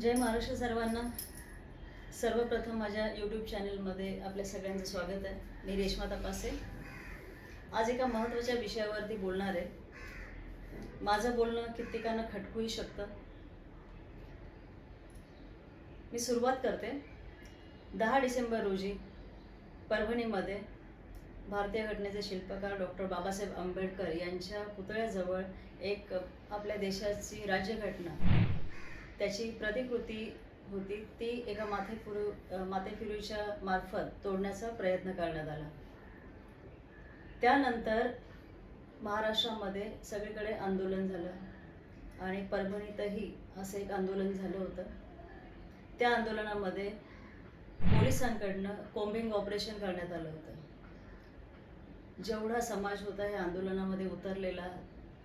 जय महाराष्ट्र सर्वांना. सर्वप्रथम माझ्या यूट्यूब चॅनलमध्ये आपल्या सगळ्यांचं स्वागत आहे. मी रेश्मा तपासे. आज एका महत्त्वाच्या विषयावरती बोलणार आहे. माझं बोलणं कित्येकांना खटकूही शकतं. मी सुरुवात करते. दहा डिसेंबर रोजी परभणीमध्ये भारतीय घटनेचे शिल्पकार डॉक्टर बाबासाहेब आंबेडकर यांच्या पुतळ्याजवळ एक आपल्या देशाची राज्यघटना त्याची प्रतिकृती होती ती एका माथेफिरू माथेफिरूच्या मार्फत तोडण्याचा प्रयत्न करण्यात आला. त्यानंतर महाराष्ट्रामध्ये सगळीकडे आंदोलन झालं आणि परभणीतही असं एक आंदोलन झालं होतं. त्या आंदोलनामध्ये पोलिसांकडनं कोम्बिंग ऑपरेशन करण्यात आलं होतं. जेवढा समाज होता या आंदोलनामध्ये उतरलेला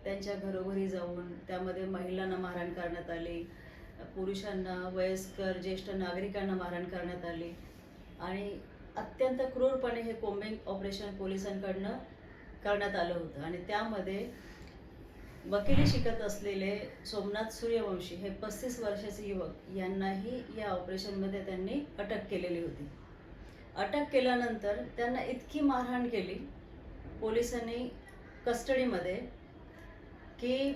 त्यांच्या घरोघरी जाऊन त्यामध्ये महिलांना मारहाण करण्यात आली पुरुषांना वयस्कर ज्येष्ठ नागरिकांना मारहाण करण्यात आली. आणि अत्यंत क्रूरपणे हे कोम्बिंग ऑपरेशन पोलिसांकडनं करण्यात आलं होतं. आणि त्यामध्ये वकिली शिकत असलेले सोमनाथ सूर्यवंशी हे पस्तीस वर्षाचे युवक यांनाही या ऑपरेशनमध्ये त्यांनी अटक केलेली होती. अटक केल्यानंतर त्यांना इतकी मारहाण केली पोलिसांनी कस्टडीमध्ये की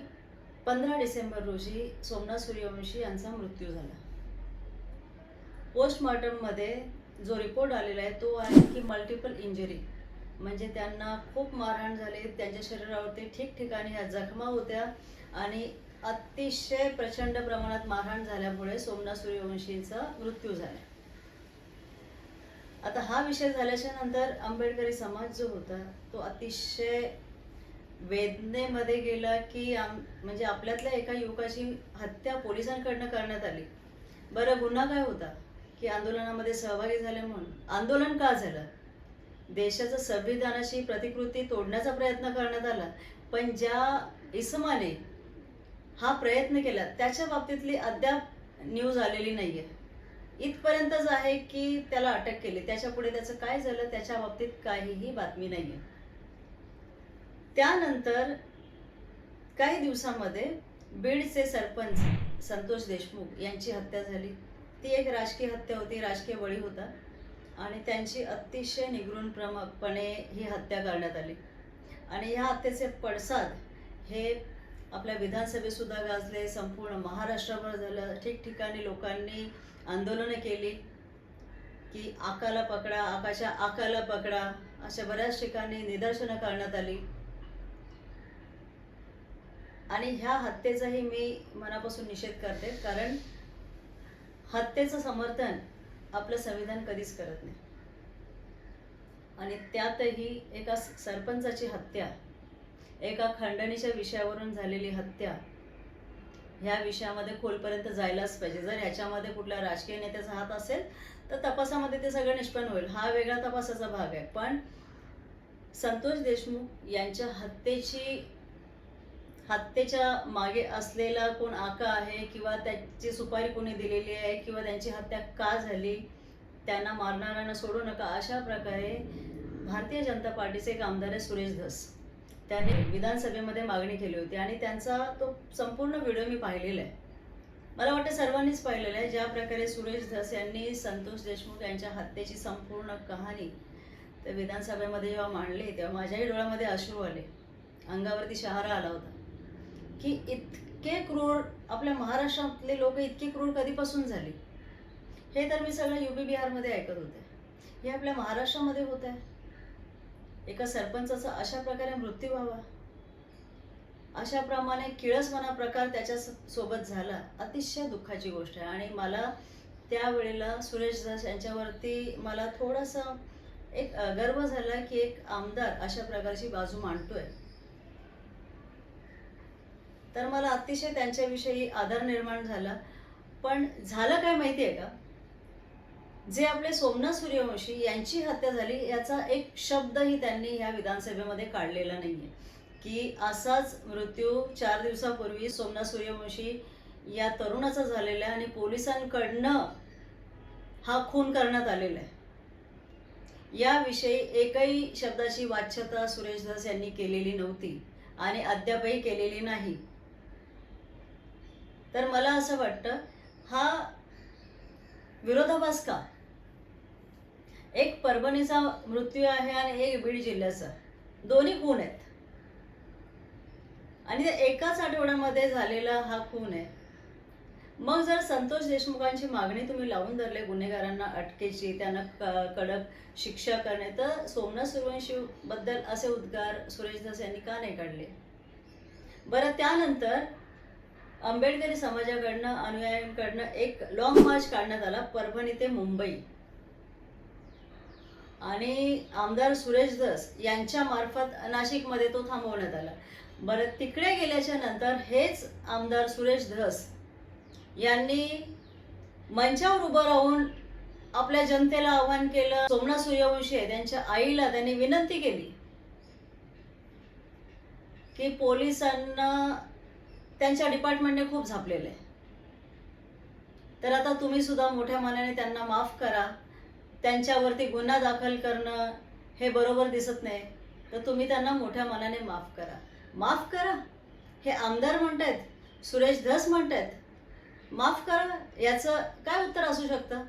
पंधरा डिसेंबर रोजी सोमनाथ सूर्यवंशी यांचा मृत्यू झाला. पोस्टमॉर्टममध्ये जो रिपोर्ट आलेला आहे तो आहे की मल्टिपल इंजरी म्हणजे त्यांना खूप मारहाण झाली त्यांच्या शरीरावरती ठिकठिकाणी ह्या जखमा होत्या आणि अतिशय प्रचंड प्रमाणात मारहाण झाल्यामुळे सोमनाथ सूर्यवंशींचा मृत्यू झाला. आता हा विषय झाल्याच्यानंतर आंबेडकरी समाज जो होता तो अतिशय वेदनेमध्ये गेला की आम म्हणजे आपल्यातल्या एका युवकाची हत्या पोलिसांकडनं करण्यात आली. बरं गुन्हा काय होता? की आंदोलनामध्ये सहभागी झाले म्हणून. आंदोलन का झालं? देशाचं संविधानाची प्रतिकृती तोडण्याचा प्रयत्न करण्यात आला. पण ज्या इसमाने हा प्रयत्न केला त्याच्या बाबतीतली अद्याप न्यूज आलेली नाही आहे इथपर्यंतच आहे की त्याला अटक केली. त्याच्या पुढे त्याचं काय झालं? त्याच्या बाबतीत काहीही बातमी नाही आहे त्यानंतर काही दिवसामध्ये बीडचे सरपंच संतोष देशमुख यांची हत्या झाली. ती एक राजकीय हत्या होती राजकीय बळी होता आणि त्यांची अतिशय निगृणप्रमाणे ही हत्या करण्यात आली. आणि ह्या हत्येचे पडसाद हे आपल्या विधानसभेतसुद्धा गाजले संपूर्ण महाराष्ट्रभर झालं. ठिकठिकाणी लोकांनी आंदोलनं केली की आकाला पकडा आकाशा आकाला पकडा अशा बऱ्याच ठिकाणी निदर्शनं करण्यात आली. आणि ह्या हत्येचाही मी मनापासून निषेध करते कारण हत्येचं समर्थन आपलं संविधान कधीच करत नाही. आणि त्यातही एका सरपंचाची हत्या एका खंडणीच्या विषयावरून झालेली हत्या ह्या विषयामध्ये खोलपर्यंत जायलाच पाहिजे. जर ह्याच्यामध्ये कुठल्या राजकीय नेत्याचा हात असेल तर तपासामध्ये ते सगळं निष्पन्न होईल. हा वेगळा तपासाचा भाग आहे. पण संतोष देशमुख यांच्या हत्येची हत्येच्या मागे असलेला कोण आका आहे किंवा त्याची सुपारी कोणी दिलेली आहे किंवा त्यांची हत्या का झाली त्यांना मारणाऱ्यांना सोडू नका अशा प्रकारे भारतीय जनता पार्टीचे एक आमदार आहे सुरेश धस. त्याने विधानसभेमध्ये मागणी केली होती आणि त्यांचा तो संपूर्ण व्हिडिओ मी पाहिलेला आहे. मला वाटतं सर्वांनीच पाहिलेलं आहे. ज्या प्रकारे सुरेश धस यांनी संतोष देशमुख यांच्या हत्येची संपूर्ण कहाणी तर विधानसभेमध्ये जेव्हा मांडली तेव्हा माझ्याही डोळ्यामध्ये अश्रू आले. अंगावरती शहारा आला होता. की इतके क्रूर आपल्या महाराष्ट्रातले लोक इतके क्रूर कधीपासून झाले? हे तर मी सगळं युपी बिहारमध्ये ऐकत होते. हे आपल्या महाराष्ट्रामध्ये होत आहे. एका सरपंचाचा अशा प्रकारे मृत्यू व्हावा. अशा प्रमाणे प्रकार त्याच्या सोबत झाला. अतिशय दुःखाची गोष्ट आहे. आणि मला त्यावेळेला सुरेश दास यांच्यावरती मला थोडासा एक गर्व झाला की एक आमदार अशा प्रकारची बाजू मांडतोय. तर मला अतिशय त्यांच्याविषयी आदर निर्माण झाला. पण झालं काय माहिती आहे का? जे आपले सोमनाथ सूर्यवंशी यांची हत्या झाली याचा एक शब्दही त्यांनी ह्या विधानसभेमध्ये काढलेला नाही आहे की असाच मृत्यू चार दिवसापूर्वी सोमनाथ सूर्यवंशी या तरुणाचा झालेला आहे आणि पोलिसांकडनं हा खून करण्यात आलेला आहे. याविषयी एकही शब्दाची वाच्यता सुरेश दास यांनी केलेली नव्हती आणि अद्यापही केलेली नाही. तर मला असं वाटतं हा विरोधाभास का? एक परभणीचा मृत्यू आहे आणि एक बीड जिल्ह्याचा. दोन्ही खून आहेत. आणि एकाच आठवड्यामध्ये झालेला हा खून आहे. मग जर संतोष देशमुखांची मागणी तुम्ही लावून धरले गुन्हेगारांना अटकेची त्यांना क- कडक शिक्षा करणे तर सोमनाथ सूर्यवंशी बद्दल असे उद्गार सुरेश यांनी का नाही काढले? बरं त्यानंतर आंबेडकरी समाजाकडनं अनुयायांकडनं एक लॉंग मार्च काढण्यात आला परभणी ते मुंबई. आणि आमदार सुरेश धस यांच्या मार्फत नाशिकमध्ये तो थांबवण्यात आला. बरं तिकडे गेल्याच्यानंतर हेच आमदार सुरेश धस यांनी मंचावर उभं राहून आपल्या जनतेला आव्हान केलं. सोमनाथ सूर्यवंशी आहे त्यांच्या आईला त्यांनी विनंती केली की पोलिसांना त्यांच्या डिपार्टमेंटने खूप झापलेलं आहे. तर आता तुम्ही सुद्धा मोठ्या मनाने त्यांना माफ करा. त्यांच्यावरती गुन्हा दाखल करणं हे बरोबर दिसत नाही. तर तुम्ही त्यांना मोठ्या मनाने माफ करा. माफ करा. हे आमदार म्हणतायत सुरेश धस म्हणतायत. माफ करा. याचं काय उत्तर असू शकतं?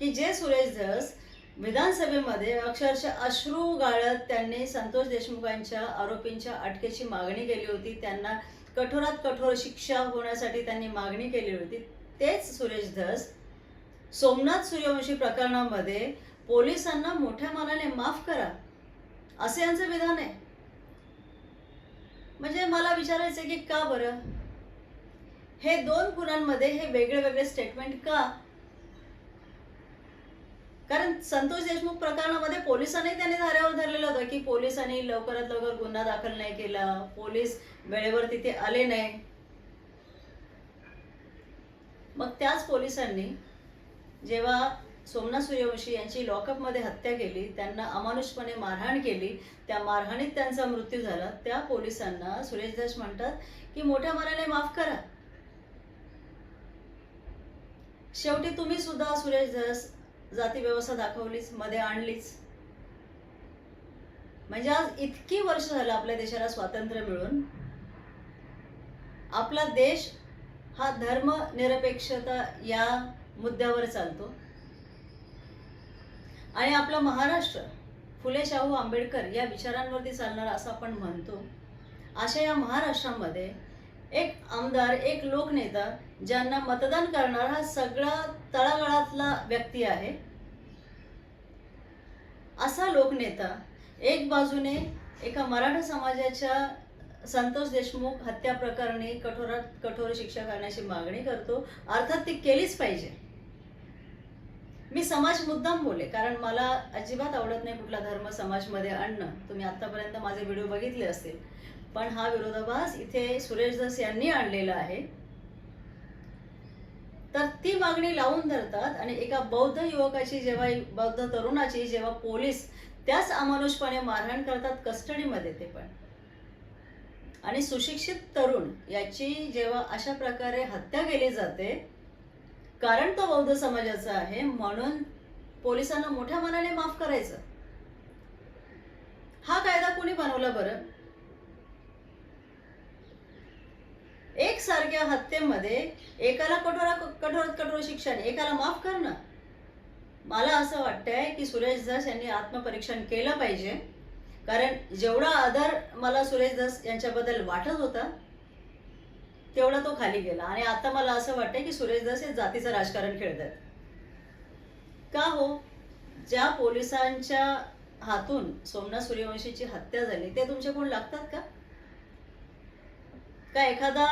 की जे सुरेश धस विधानसभेमध्ये अक्षरशः अश्रू गाळत त्यांनी संतोष देशमुखांच्या आरोपींच्या अटकेची मागणी केली होती त्यांना कठोरात कठोर शिक्षा होण्यासाठी त्यांनी मागणी केली होती. तेच सुरेश धस सोमनाथ सूर्यवंशी प्रकरणामध्ये पोलिसांना मोठ्या मनाने माफ करा. असे यांचं विधान आहे. म्हणजे मला विचारायचं की का बरं? हे दोन गुणांमध्ये हे वेगळे वेगळे स्टेटमेंट का? कारण संतोष देशमुख प्रकरणामध्ये पोलिसांनी त्याने धाऱ्यावर धरलेलं होतं की पोलिसांनी लवकरात लवकर गुन्हा दाखल नाही केला. पोलीस वेळेवर तिथे आले नाही. मग त्याच पोलिसांनी जेव्हा सोमनाथ सूर्यवंशी यांची लॉकअपमध्ये हत्या केली त्यांना अमानुषपणे मारहाण केली त्या मारहाणीत त्यांचा मृत्यू झाला त्या पोलिसांना सुरेश दास म्हणतात की मोठ्या मनाने माफ करा. शेवटी तुम्ही सुद्धा सुरेश दास जाती व्यवस्था दाखवलीच मध्ये आणलीच. म्हणजे आज इतकी वर्ष झालं आपल्या देशाला स्वातंत्र्य मिळून आपला देश हा धर्मनिरपेक्षता या मुद्द्यावर चालतो. आणि आपला महाराष्ट्र फुले शाहू आंबेडकर या विचारांवरती चालणारा असं आपण म्हणतो अशा या महाराष्ट्रामध्ये एक आमदार एक लोकनेता ज्यांना मतदान करणारा सगळा तळागाळातला व्यक्ती आहे असा लोकनेता एक बाजूने एका मराठा समाजाच्या संतोष देशमुख हत्या प्रकरणी कठोरात कठोर शिक्षा करण्याची मागणी करतो. अर्थात ती केलीच पाहिजे. मी समाज मुद्दाम बोले कारण मला अजिबात आवडत नाही कुठला धर्म समाजमध्ये आणणं. तुम्ही आतापर्यंत माझे व्हिडिओ बघितले असतील. पण हा विरोधाभास इथे सुरेश दस यांनी आणलेला आहे. तर ती मागणी लावून धरतात आणि एका बौद्ध युवकाची जेव्हा बौद्ध तरुणाची जेव्हा पोलीस त्याच अमानुषपणे मारहाण करतात कस्टडीमध्ये ते पण. आणि सुशिक्षित तरुण याची जेव्हा अशा प्रकारे हत्या केली जाते कारण तो बौद्ध समाजाचा आहे म्हणून पोलिसांना मोठ्या मनाने माफ करायचं. हा कायदा कोणी बनवला बरं? एक सारख्या हत्येमध्ये एकाला कठोरा कठोर कठोर शिक्षण एकाला माफ करणं. मला असं वाटतंय की सुरेश दास यांनी आत्मपरीक्षण केलं पाहिजे. कारण जेवढा आदर मला सुरेश दास यांच्याबद्दल वाटत होता तेवढा तो खाली गेला. आणि आता मला असं वाटतंय की सुरेश दास हे जातीचं राजकारण खेळतात का हो? ज्या पोलिसांच्या हातून सोमनाथ सूर्यवंशीची हत्या झाली ते तुमचे कोण लागतात का? का एखादा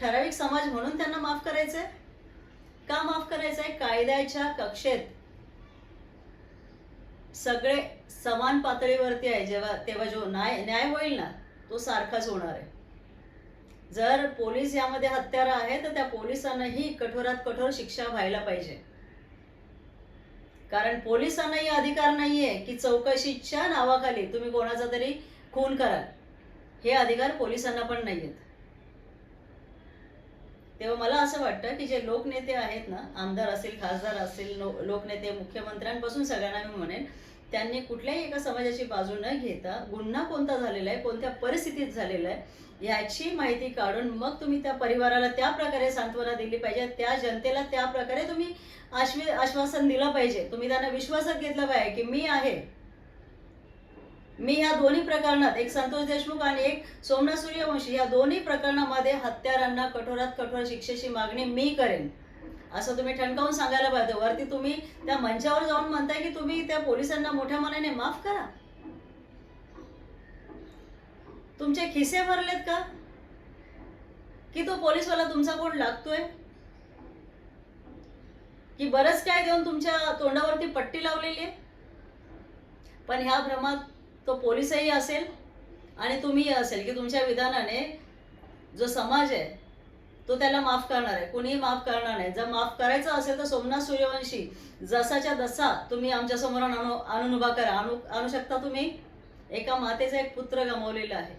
ठराविक समाज म्हणून त्यांना माफ करायचंय? का माफ करायचंय? कायद्याच्या कक्षेत सगळे समान पातळीवरती आहे. जेव्हा तेव्हा जो न्याय न्याय होईल ना तो सारखाच होणार आहे. जर पोलीस यामध्ये हत्यारा आहे तर त्या पोलिसांनाही कठोरात कठोर शिक्षा व्हायला पाहिजे. कारण पोलिसांनाही अधिकार नाहीये की चौकशीच्या नावाखाली तुम्ही कोणाचा तरी खून कराल. हे अधिकार पोलिसांना पण नाहीयेत. तेव्हा मला असं वाटतं की जे लोकनेते आहेत ना आमदार असेल खासदार असेल लोकनेते मुख्यमंत्र्यांपासून सगळ्यांना मी म्हणेन त्यांनी कुठल्याही एका समाजाची बाजू न घेता गुन्हा कोणता झालेला आहे कोणत्या परिस्थितीत झालेला आहे याची माहिती काढून मग तुम्ही त्या परिवाराला त्या प्रकारे सांत्वना दिली पाहिजे. त्या जनतेला त्या प्रकारे तुम्ही आश्वे आश्वासन दिलं पाहिजे. तुम्ही त्यांना विश्वासात घेतलं पाहिजे की मी आहे. मी या दोन्ही प्रकरणात एक संतोष देशमुख आणि एक सोमनाथ सूर्यवंशी या दोन्ही प्रकरणामध्ये हत्यारांना कठोरात कठोर शिक्षेची मागणी मी करेन. असं तुम्ही ठणकावून सांगायला पाहिजे. वरती तुम्ही त्या मंचावर जाऊन म्हणताय की तुम्ही त्या पोलिसांना मोठ्या मनाने माफ करा. तुमचे खिसे भरलेत का? की तो पोलीसवाला तुमचा कोण लागतोय? की बरंच काय देऊन तुमच्या तोंडावरती पट्टी लावलेली आहे? पण ह्या भ्रमात तो पोलीसही असेल आणि तुम्हीही असेल की तुमच्या विधानाने जो समाज आहे तो त्याला माफ करणार आहे. कोणीही माफ करणार नाही. जर माफ करायचं असेल तर सोमनाथ सूर्यवंशी जसाच्या जसा तुम्ही आमच्यासमोर आणू आणून उभा करा. आणू आणू शकता तुम्ही? एका मातेचा एक पुत्र गमावलेला आहे.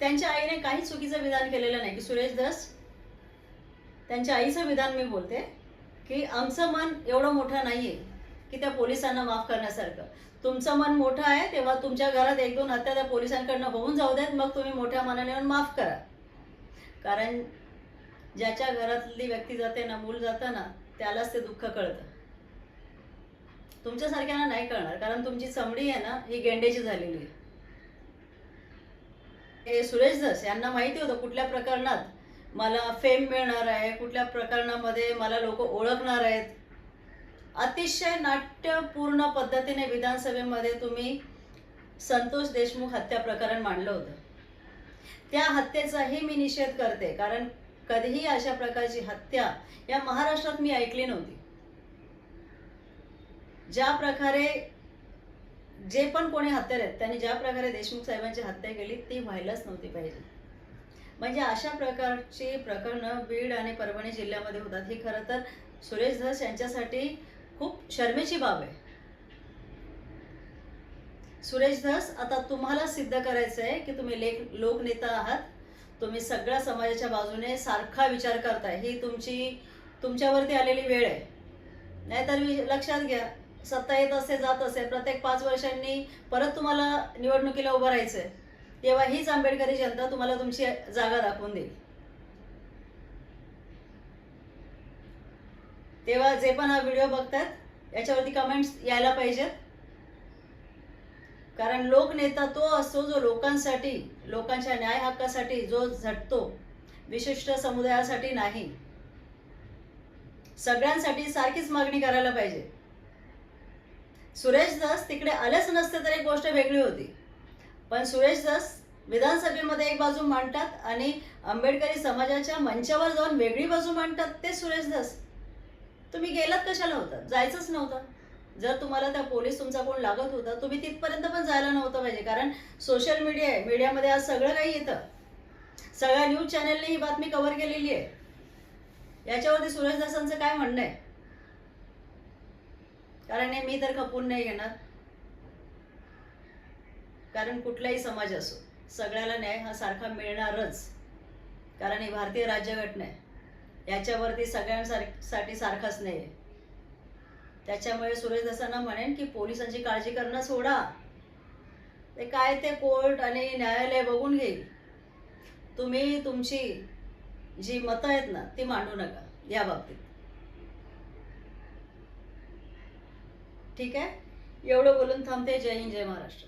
त्यांच्या आईने काही चुकीचं विधान केलेलं नाही. की सुरेश दस त्यांच्या आईचं विधान मी बोलते की आमचं मन एवढं मोठं नाहीये की त्या पोलिसांना माफ करण्यासारखं. तुमचं मन मोठं आहे तेव्हा तुमच्या घरात एक दोन हत्या त्या पोलिसांकडनं होऊन जाऊ देत मग तुम्ही मोठ्या मनाने येऊन माफ करा. कारण ज्याच्या घरातली व्यक्ती जाते ना मूल जातं ना त्यालाच ते दुःख कळतं. तुमच्यासारख्यांना नाही कळणार कारण तुमची चमडी आहे ना ही गेंडेची झालेली आहे. हे सुरेश धस यांना माहिती होतं कुठल्या प्रकरणात मला फेम मिळणार आहे कुठल्या प्रकरणामध्ये मला लोक ओळखणार आहेत. अतिशय नाट्यपूर्ण पद्धतीने विधानसभेमध्ये तुम्ही संतोष देशमुख हत्या प्रकरण मांडलं होतं. त्या हत्येचाही मी निषेध करते कारण कधीही अशा प्रकारची हत्या या महाराष्ट्रात मी ऐकली नव्हती. ज्या प्रकारे जे पण कोणी हत्यार आहेत त्यांनी ज्या प्रकारे देशमुख साहेबांची हत्या केली ती व्हायलाच नव्हती पाहिजे. म्हणजे अशा प्रकारची प्रकरणं बीड आणि परभणी जिल्ह्यामध्ये होतात. ही खरं तर सुरेश धस यांच्यासाठी खूप शर्मेची बाब आहे. सुरेश धस आता तुम्हाला सिद्ध करायचं आहे की तुम्ही लेख लोकनेता आहात. तुम्ही सगळ्या समाजाच्या बाजूने सारखा विचार करताय. ही तुमची तुमच्यावरती आलेली वेळ आहे. नाहीतर लक्षात घ्या सत्ता येत असते जात असते प्रत्येक पाच वर्षांनी परत तुम्हाला निवडणुकीला उभं राहायचंय. तेव्हा हीच आंबेडकरी जनता तुम्हाला तुमची जागा दाखवून देईल. तेव्हा जे पण हा व्हिडिओ बघतात याच्यावरती कमेंट्स यायला पाहिजेत. कारण लोकनेता तो असतो जो लोकांसाठी लोकांच्या न्याय हक्कासाठी जो झटतो विशिष्ट समुदायासाठी नाही. सगळ्यांसाठी सारखीच मागणी करायला पाहिजे. सुरेश दास तिकडे आलेच नसते तर एक गोष्ट वेगळी होती. पण सुरेश दास विधानसभेमध्ये एक बाजू मांडतात आणि आंबेडकरी समाजाच्या मंचावर जाऊन वेगळी बाजू मांडतात ते सुरेश दास. तुम्ही गेलात कशाला होता? जायचंच नव्हतं. जर तुम्हाला त्या पोलीस तुमचा कोण लागत होता तुम्ही तिथपर्यंत पण जायला नव्हतं पाहिजे. कारण सोशल मीडिया आहे. मीडियामध्ये आज सगळं काही येतं. सगळ्या न्यूज चॅनलने ही बातमी कव्हर केलेली आहे. याच्यावरती सुरेश दासांचं काय म्हणणं आहे? कारण हे मी तर खपून नाही घेणार. कारण कुठलाही समाज असो सगळ्याला न्याय हा सारखा मिळणारच. कारण ही भारतीय राज्यघटना आहे. याच्यावरती सगळ्यांसाठी सारखाच नाही. आहे त्याच्यामुळे सुरेश दासांना म्हणेन की पोलिसांची काळजी करणं सोडा. ते काय ते कोर्ट आणि न्यायालय बघून घेईल तुम्ही तुमची जी मतं आहेत ना ती मांडू नका या बाबतीत. ठीक आहे? एवढं बोलून थांबते. जय हिंद जय महाराष्ट्र.